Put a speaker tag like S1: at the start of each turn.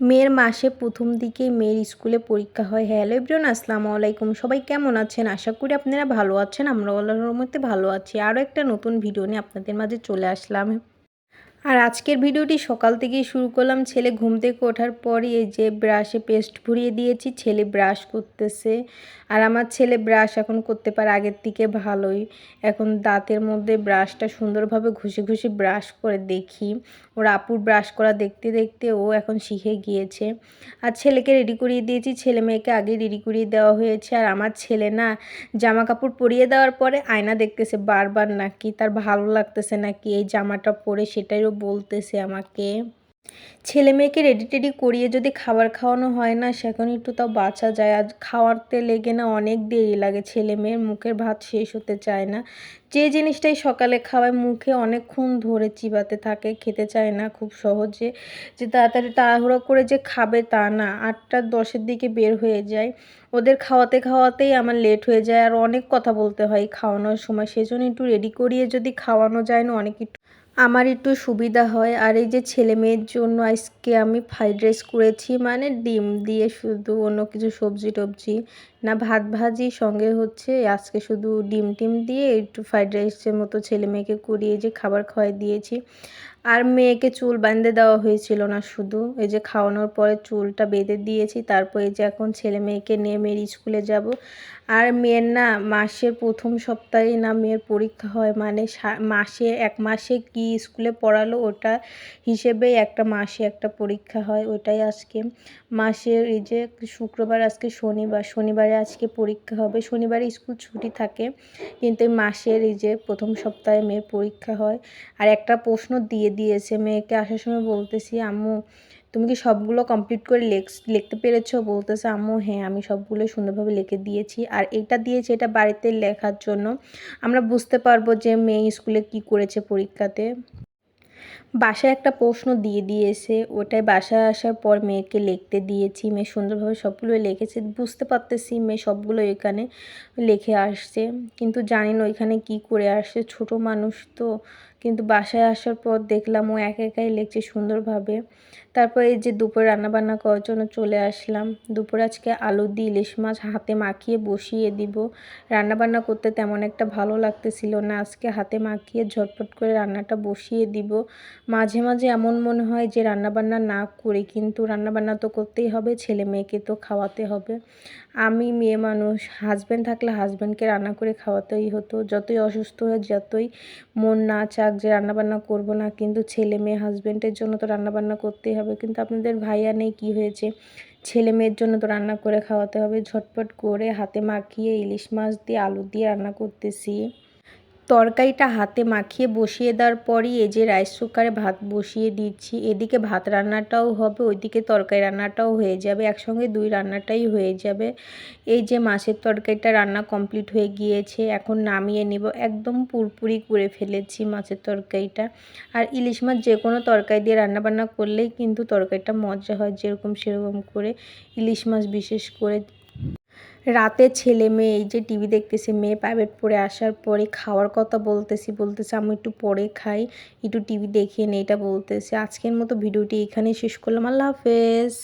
S1: মেয়ের মাসে প্রথম দিকে মেয়ের স্কুলে পরীক্ষা হয়। হ্যালো এভরিওয়ান, আসসালামু আলাইকুম। সবাই কেমন আছেন? আশা করি আপনারা ভালো আছেন। আমরা আল্লাহর মধ্যে ভালো আছি। আরও একটা নতুন ভিডিও নিয়ে আপনাদের মাঝে চলে আসলাম। আর আজকের ভিডিওটি সকাল থেকেই শুরু করলাম। ছেলে ঘুম থেকে ওঠার পরই এই যে ব্রাশে পেস্ট ভরিয়ে দিয়েছি। ছেলে ব্রাশ করতেছে। আর আমার ছেলে ব্রাশ এখন করতে পারে আগের থেকে ভালোই। এখন দাঁতের মধ্যে ব্রাশটা সুন্দরভাবে ঘষে ঘষে ব্রাশ করে দেখি। ওর আপুর ব্রাশ করা দেখতে দেখতে ও এখন শিখে গিয়েছে। আর ছেলেকে রেডি করিয়ে দিয়েছি, ছেলে মেয়েকে আগে রেডি করিয়ে দেওয়া হয়েছে। আর আমার ছেলে না জামা কাপড় পরিয়ে দেওয়ার পরে আয়না দেখতেছে বারবার নাকি, তার ভালো লাগতেছে নাকি, এই জামাটা পরে সেটাইও বলতেছে আমাকে। ছেলে মেয়েকে রেডি টেডি করিয়ে যদি খাবার খাওয়ানো হয় না, সেখানে একটু তাও বাঁচা যায়। আর খাওয়াতে লেগে না অনেক দেরি লাগে, ছেলে মেয়ের মুখের ভাত শেষ হতে চায় না। যে জিনিসটাই সকালে খাওয়ায় মুখে অনেকক্ষণ ধরে চিবাতে থাকে, খেতে চায় না খুব সহজে। যে তাড়াতাড়ি তাড়াহুড়ো করে যে খাবে তা না। আটটা দশের দিকে বের হয়ে যায়। ওদের খাওয়াতে খাওয়াতেই আমার লেট হয়ে যায় আর অনেক কথা বলতে হয় খাওয়ানোর সময়। সেজন্য একটু রেডি করিয়ে যদি খাওয়ানো যায় না, অনেক একটু আমার একটু সুবিধা হয়। আর এই যে ছেলে মেয়ের জন্য আজকে আমি ফ্রাইড রাইস করেছি মানে ডিম দিয়ে শুধু অন্য কিছু সবজি টবজি না, ভাত ভাজি সঙ্গে হচ্ছে আজকে শুধু ডিম টিম দিয়ে একটু ফ্রাইড রাইসের মতো ছেলে মেয়েকে করিয়ে যে খাবার খাওয়াই দিয়েছি। আর মেয়েকে চুল বাঁধে দেওয়া হয়েছিল না শুধু, এই যে খাওয়ানোর পরে চুলটা বেঁধে দিয়েছি, তারপর এই যে এখন ছেলে মেয়েকে নিয়ে মেয়ের স্কুলে যাব। আর মেয়ের না মাসের প্রথম সপ্তাহে না মেয়ের পরীক্ষা হয় মানে মাসে, এক মাসে কি স্কুলে পড়ালো ওটা হিসেবে একটা মাসে একটা পরীক্ষা হয়, ওটাই আজকে। মাসের এই যে শুক্রবার আজকে শনিবার, শনিবারে আজকে পরীক্ষা হবে, শনিবারে স্কুল ছুটি থাকে, কিন্তু মাসের এই যে প্রথম সপ্তাহে মেয়ের পরীক্ষা হয়। আর একটা প্রশ্ন দিয়ে দিয়েছে মেয়েকে, আসার সময় বলতেছি, আম্মু, তুমি কি সবগুলো কমপ্লিট করে লেখ, লিখতে পেরেছ? বলতেছে, আম্মু হ্যাঁ আমি সবগুলো সুন্দরভাবে লিখে দিয়েছি। আর এটা দিয়েছি এটা বাড়িতে লেখার জন্য। আমরা বুঝতে পারব যে মেয়ে স্কুলে কি করেছে পরীক্ষাতে। বাসায় একটা প্রশ্ন দিয়ে দিয়েছে, ওটাই বাসায় আসার পর মেয়েকে লিখতে দিয়েছি, মেয়ে সুন্দরভাবে সবগুলো লিখেছে, বুঝতে পারতেছি মেয়ে সবগুলো এখানে লিখে আসছে, কিন্তু জানি না ওইখানে কী করে আসছে, ছোট মানুষ তো কিন্তু বাসায় আসার পর দেখলাম ও একা একাই লিখছে সুন্দরভাবে। তারপর এই যে দুপুরে রান্নাবান্না করার জন্য চলে আসলাম। দুপুরে আজকে আলু দিয়ে ইলিশ মাছ হাতে মাখিয়ে বসিয়ে দিব। রান্নাবান্না করতে তেমন একটা ভালো লাগতেছিল না। আজকে হাতে মাখিয়ে ঝটপট করে রান্নাটা বসিয়ে দিব। মাঝে মাঝে এমন মনে হয় যে রান্নাবান্না না করে কিন্তু রান্নাবান্না তো করতেই হবে, ছেলে মেয়েকে তো খাওয়াতে হবে। আমি মেয়ে মানুষ হাজব্যান্ড থাকলে হাজব্যান্ডকে রান্না করে খাওয়াতেই হতো। যতই অসুস্থ হয়ে যতই মন না চাক যে রান্নাবান্না করব না, কিন্তু ছেলে মেয়ে হাজব্যান্ডের জন্য তো রান্নাবান্না করতেই হবে। কিন্তু আপনাদের ভাইয়া নেই, কি হয়েছে? ছেলে মেয়ের জন্য তো রান্না করে খাওয়াতে হবে। ঝটপট করে হাতে মাখিয়ে ইলিশ মাছ দিয়ে আলু দিয়ে রান্না করতেছি। তরকারিটা হাতে মাখিয়ে বসিয়ে দেওয়ার পরই এই যে রাইস কুকারে ভাত বসিয়ে দিচ্ছি, এদিকে ভাত রান্নাটাও হবে, ওইদিকে তরকারি রান্নাটাও হয়ে যাবে, একসঙ্গে দুই রান্নাটাই হয়ে যাবে। এই যে মাছের তরকারিটা রান্না কমপ্লিট হয়ে গিয়েছে, এখন নামিয়ে নিব, একদম পুরপুরি করে ফেলেছি মাছের তরকারিটা। আর ইলিশ মাছ যে কোনো তরকারি দিয়ে রান্নাবান্না করলেই কিন্তু তরকারিটা মজা হয় যেরকম সেরকম করে। ইলিশ মাছ বিশেষ করে রাতে ছেলে মেয়ে, এই যে টিভি দেখতেছে, মেয়ে প্রাইভেট পরে আসার পরে খাওয়ার কথা বলতেছি, বলতেছে আমি একটু পরে খাই, একটু টিভি দেখে নেই এটা বলতেছে। আজকের মতো ভিডিওটি এখানেই শেষ করলাম। আল্লাহ হাফেজ।